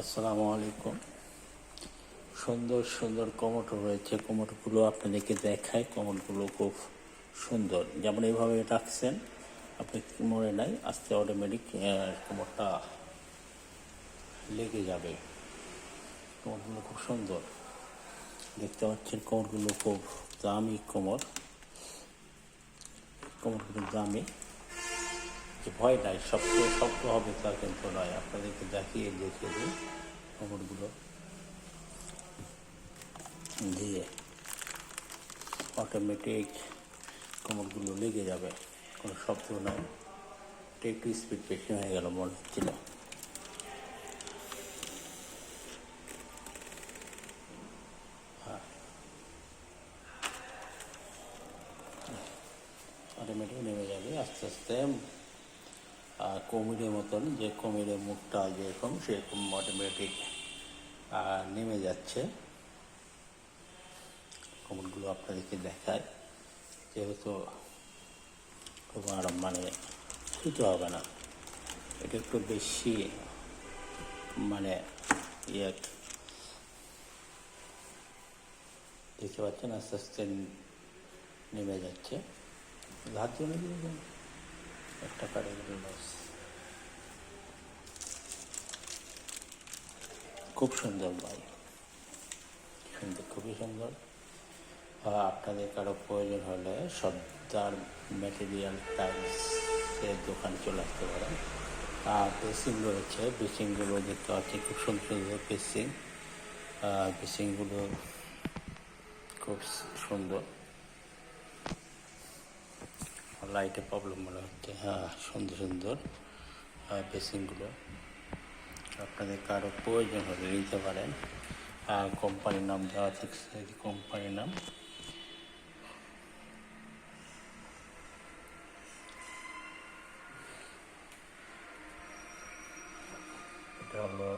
আসসালামু আলাইকুম। সুন্দর সুন্দর কমোটো রয়েছে। কমোটোগুলো আপনাদেরকে দেখায় কমোটগুলো খুব সুন্দর। যেমন এইভাবে রাখছেন, আপনি মনে নাই, আস্তে অটোমেটিক কোমরটা লেগে যাবে। কোমরগুলো খুব সুন্দর। দেখতে পাচ্ছেন কোমরগুলো খুব দামি কোমর কোমরগুলো দামি। যে ভয় নাই, সবচেয়ে শক্ত হবে তা কিন্তু নয়। আপনাদেরকে দেখিয়ে দেখিয়ে দিই খবরগুলো দিয়ে অটোমেটিক কোমরগুলো লেগে যাবে, কোনো শব্দ নাই। একটু স্পিড বেশি হয়ে গেল মনে হচ্ছিল। অটোমেটিক নেমে যাবে, আস্তে আস্তে। কুমিরের মতন যে কুমিরের মুখটা যেরকম, সেরকম অটোমেটিক নেমে যাচ্ছে। কুমিরগুলো আপনাদেরকে দেখায় যেহেতু খুব আরাম মানে শুতে হবে না, এটা একটু বেশি মানে ইয়ে। দেখতে পাচ্ছেন আস্তে আস্তে নেমে যাচ্ছে। হাত জমে দিয়ে একটা কাটে গেল লস খুব সুন্দর ভাই। সুন্দর খুবই সুন্দর। আপনাদের কারও প্রয়োজন হলে সর্দার ম্যাটেরিয়াল টাইলসের দোকান চলে আসতে পারেন। আর বেসিং রয়েছে বেসিংগুলো দেখতে পাচ্ছি খুব সুন্দর সুন্দর বেসিং বেসিংগুলো খুব সুন্দর। লাইটে প্রবলেম মনে হচ্ছে হ্যাঁ সুন্দর সুন্দর বেসিংগুলো আপনাদের কারও প্রয়োজন হলে নিতে পারেন। আর কোম্পানির নাম দেওয়া থাকছে কোম্পানির নাম। এটা হলো